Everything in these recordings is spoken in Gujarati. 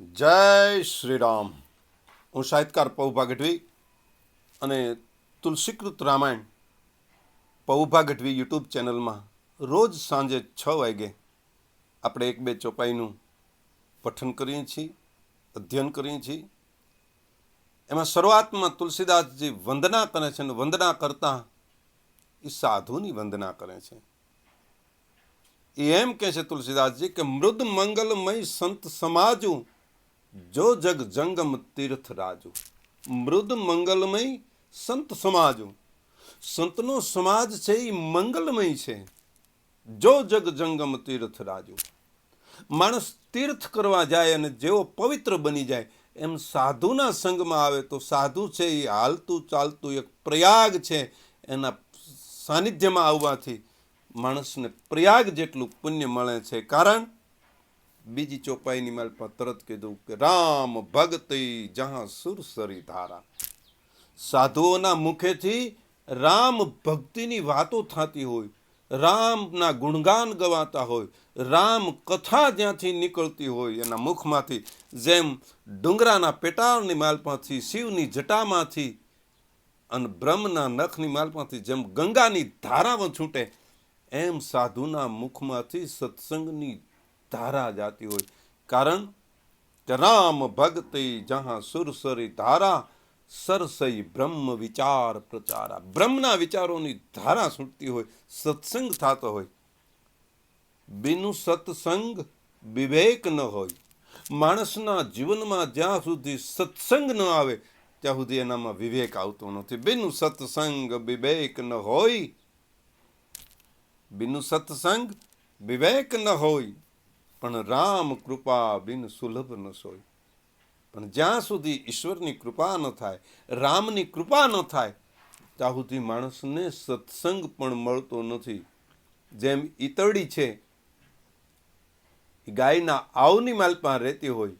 જય શ્રી રામ હું સાહિત્યકાર પૌભા ગઢવી અને તુલસીકૃત રામાયણ પૌભા ગઢવી યુટ્યુબ ચેનલમાં રોજ સાંજે છ વાગે આપણે એક બે ચોપાઈનું પઠન કરીએ છીએ, અધ્યયન કરીએ છીએ. એમાં શરૂઆતમાં તુલસીદાસજી વંદના કરે છે અને વંદના કરતા એ સાધુની વંદના કરે છે. એ એમ કહે છે તુલસીદાસજી કે મૃદ મંગલમય સંત સમાજુ જો જગ જંગમ તીર્થ રાજુ, મૃદ મંગલમય સંત સમાજો. સંતનો સમાજ છે એ મંગલમય છે. જો જગ જંગમ તીર્થ રાજુ, માણસ તીર્થ કરવા જાય અને જેવો પવિત્ર બની જાય, એમ સાધુના સંગમાં આવે તો સાધુ છે એ હાલતું ચાલતું એક પ્રયાગ છે. એના સાનિધ્યમાં આવવાથી માણસને પ્રયાગ જેટલું પુણ્ય મળે છે. કારણ બીજી ચોપાઈની માલ પર તરત કીધું કે, રામ ભક્તિ જહાં સુરસરી ધારા. સાધુઓના મુખેથી રામ ભક્તિની વાતો થતી હોય, રામના ગુણગાન ગવાતા હોય, રામ કથા જ્યાંથી નીકળતી હોય, એના મુખમાંથી જેમ ડુંગરાના પેટાળની માલપાથી શિવની જટામાંથી અને બ્રહ્મના નખની માલપાથી જેમ ગંગાની ધારાઓ છૂટે, એમ સાધુના મુખમાંથી સત્સંગની ધારા જાતી હોય. કારણ રામ ભક્તિ જહાં સુરસરી ધારા, સરસઈ બ્રહ્મ વિચાર પ્રચારા. બ્રહ્મના વિચારોની ધારા છૂટતી હોય, સત્સંગ થતો હોય. બિનું સત્સંગ વિવેક ન હોય. માણસના જીવનમાં જ્યાં સુધી સત્સંગ ન આવે, ત્યાં સુધી એનામાં વિવેક આવતો નથી. બિનું સત્સંગ વિવેક ન હોય. બિનું સત્સંગ વિવેક ન હોય. પણ રામ કૃપા બિન સુલભ ન સોય. પણ જ્યાં સુધી ઈશ્વરની કૃપા ન થાય, રામની કૃપા ન થાય, ત્યાં સુધી માણસને સત્સંગ પણ મળતો નથી. જેમ ઈતળી છે ગાયના આવની માલપા રહેતી હોય,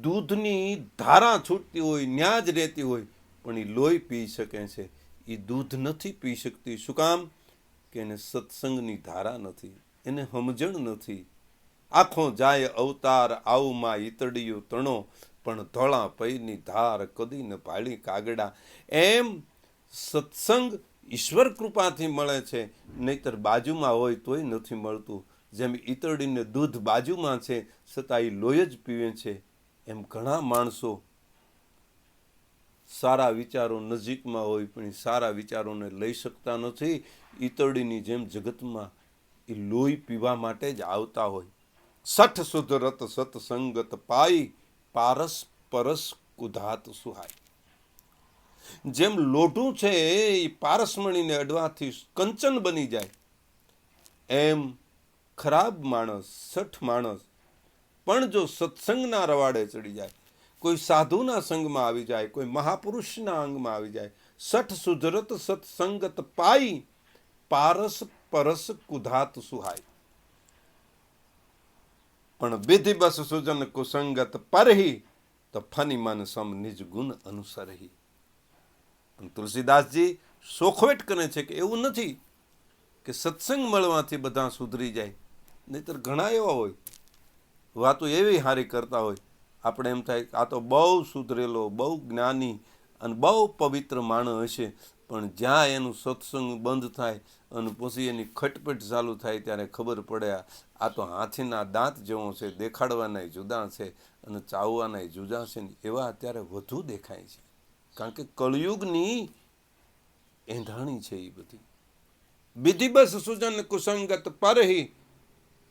દૂધની ધારા છૂટતી હોય ન્યા જ રહેતી હોય, પણ એ લોહી પી શકે છે. એ દૂધ નથી પી શકતી. શું કામ? કે એને સત્સંગની ધારા નથી. એને સમજણ નથી. આખો જાય અવતાર આવમાં ઈતડિયું તણો, પણ ધોળા પૈની ધાર કદી ન ભાળી કાગડા. એમ સત્સંગ ઈશ્વર કૃપાથી મળે છે, નહીતર બાજુમાં હોય તોય નથી મળતું. જેમ ઈતરડીને દૂધ બાજુમાં છે, છતાં એ લોહી જ પીવે છે. એમ ઘણા માણસો સારા વિચારો નજીકમાં હોય, પણ સારા વિચારોને લઈ શકતા નથી. ઈતરડીની જેમ જગતમાં એ લોહી પીવા માટે જ આવતા હોય. સઠ સુધરત સતસંગત પાઈ પારસ પરસ કુધાત સુહાય. જેમ લોઢું છે એ પારસમણીને અડવાથી કંચન બની જાય. એમ ખરાબ માણસ, સઠ માણસ પણ જો સત્સંગના રવાડે ચડી જાય, કોઈ સાધુના સંગમાં આવી જાય, કોઈ મહાપુરુષના અંગમાં આવી જાય, સઠ સુધરત સત્સંગત પાઈ પારસ પરસ કુધાત સુહાય. પણ વિધિ બસ સુજન કુસંગત પરહી, તો ફની મન સમ નિજ ગુણ અનુસરહી. તુલસીદાસજી સોખવેટ કરે છે કે એવું નથી કે સત્સંગ મળવાથી બધા સુધરી જાય. નહીતર ઘણા એવા હોય, વાતો એવી હારી કરતા હોય, આપણે એમ થાય આ તો બહુ સુધરેલો, બહુ જ્ઞાની અને બહુ પવિત્ર માણસ હશે. પણ જ્યાં એનું સત્સંગ બંધ થાય અને પછી એની ખટપટ ચાલુ થાય ત્યારે ખબર પડે આ તો હાથીના દાંત જેવો છે દેખાડવાના જુદા છે અને ચાવવાના જુદા છે ને એવા અત્યારે વધુ દેખાય છે. કારણ કે કળયુગની એંધાણી છે એ બધી. વિધિબસ સુજન કુસંગત પરહી,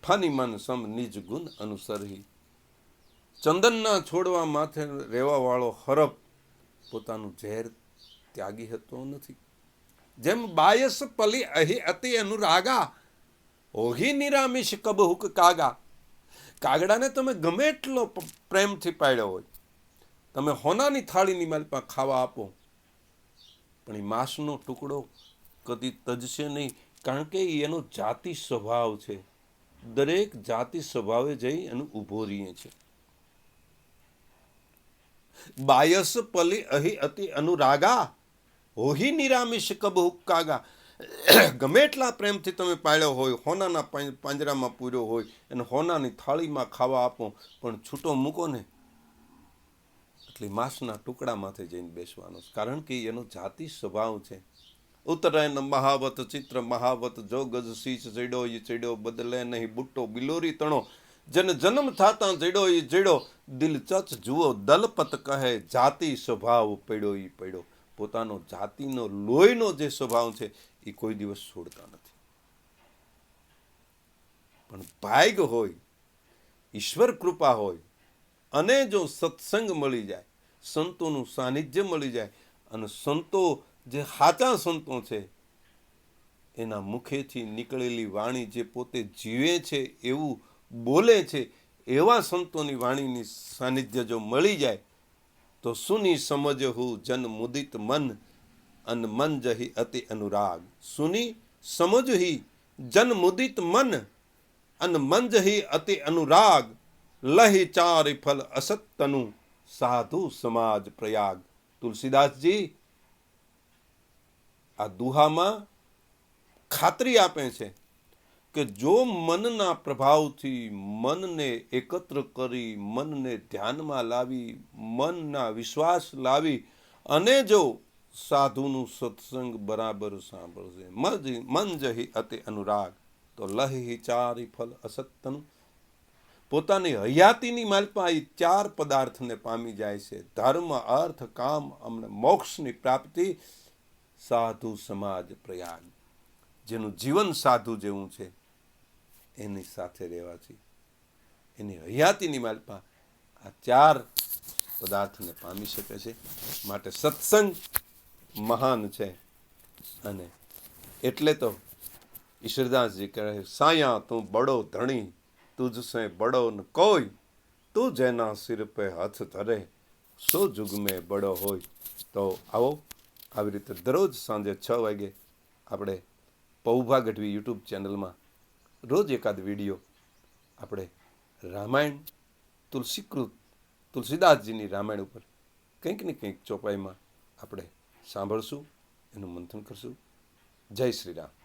ફાની મન સમ નિજ ગુણ અનુસરહી. ચંદનના છોડવા માથે રહેવાવાળો હરપ પોતાનું ઝેર ત્યાગી હતો નથી. જેમ બાયસ પલી અહી અતિ અનુરાગા, ઓહી નિરામિષ કબહુક કાગા. કાગડાને તમે ગમે એટલો પ્રેમથી પાડ્યો હોય, તમે હોનાની થાળીની માલપા ખાવા આપો. પણ એ માંસનો ટુકડો કદી તજશે નહીં, કારણ કે એનો જાતિ સ્વભાવ છે. દરેક જાતિ સ્વભાવે જઈ એનું ઊભો રહીએ છે. બાયસ પલી અહી અતિ અનુરાગા હોહી નિરામિષ કબ હુક્કાગા ગમે એટલા પ્રેમથી તમે પાળ્યો હોય, હોનાના પાંજરામાં પૂર્યો હોય અને હોનાની થાળીમાં ખાવા આપો, પણ છૂટો મૂકો ને. એટલે માંસના ટુકડામાંથી જઈને બેસવાનો કારણ કે એનો જાતિ સ્વભાવ છે. ઉત્તરાયણ મહાવત, ચિત્ર મહાવત જો ગજ શીશ જડ્યો એ ચડ્યો બદલે નહીં બુટ્ટો બિલોરી તણો. જન જન્મ થાતા જડ્યો એ જડ્યો દિલ ચચ જુઓ, દલપત કહે, જાતિ સ્વભાવ પડ્યો એ પડ્યો. પોતાનો જાતિનો, લોહીનો જે સ્વભાવ છે, એ કોઈ દિવસ છોડતા નથી. પણ ભાગ હોય, ઈશ્વર કૃપા હોય, અને જો સત્સંગ મળી જાય, સંતોનું સાનિધ્ય મળી જાય, અને સંતો જે સાચા સંતો છે, એના મુખેથી નીકળેલી વાણી જે પોતે જીવે છે, એવું બોલે છે, એવા સંતોની વાણીની સાનિધ્ય જો મળી જાય તો સુની સમજ હું જન મુદિત મન, અન મન જહી અતિ અનુરાગ. સુની સમજ હી જન મુદિત મન, અન મન જહી અતિ અનુરાગ. લહી ચાર ફલ અસત્તનું, સાધુ સમાજ પ્રયાગ. તુલસીદાસજી, આ દુહામાં ખાતરી આપે છે. કે જો મનના પ્રભાવથી મનને એકત્ર કરી, મનને ધ્યાનમાં લાવી, મનના વિશ્વાસ લાવી અને જો સાધુનું સત્સંગ બરાબર સાંભળશે મન જહી અતિ અનુરાગ, તો લહી ચારી ફલ અસત્યનું પોતાની હયાતીની માલપા એ ચાર પદાર્થને પામી જાય છે. ધર્મ, અર્થ, કામ, અમને મોક્ષની પ્રાપ્તિ, સાધુ સમાજ પ્રયાગ. જેનું જીવન સાધુ જેવું છે, એની સાથે રહેવાથી એની હયાતીની માલપા આ ચાર પદાર્થને પામી શકે છે. માટે સત્સંગ મહાન છે. અને એટલે તો ઈશ્વરદાસજી કહે, સાયા તું બડો ધણી તુજ સે બડો ન કોઈ, તું જેના સિર પે હાથ ધરે, સો જુગ મેં બડો હોય. તો આવો, આવી રીતે દરરોજ સાંજે છ વાગે આપણે પૌભા ગઢવી યુટ્યુબ ચેનલમાં રોજ એકાદ વીડિયો. આપણે રામાયણ, તુલસીકૃત, તુલસીદાસજીની રામાયણ ઉપર કંઈક ને કંઈક ચોપાઈમાં આપણે સાંભળશું, એનું મંથન કરશું. જય શ્રી રામ.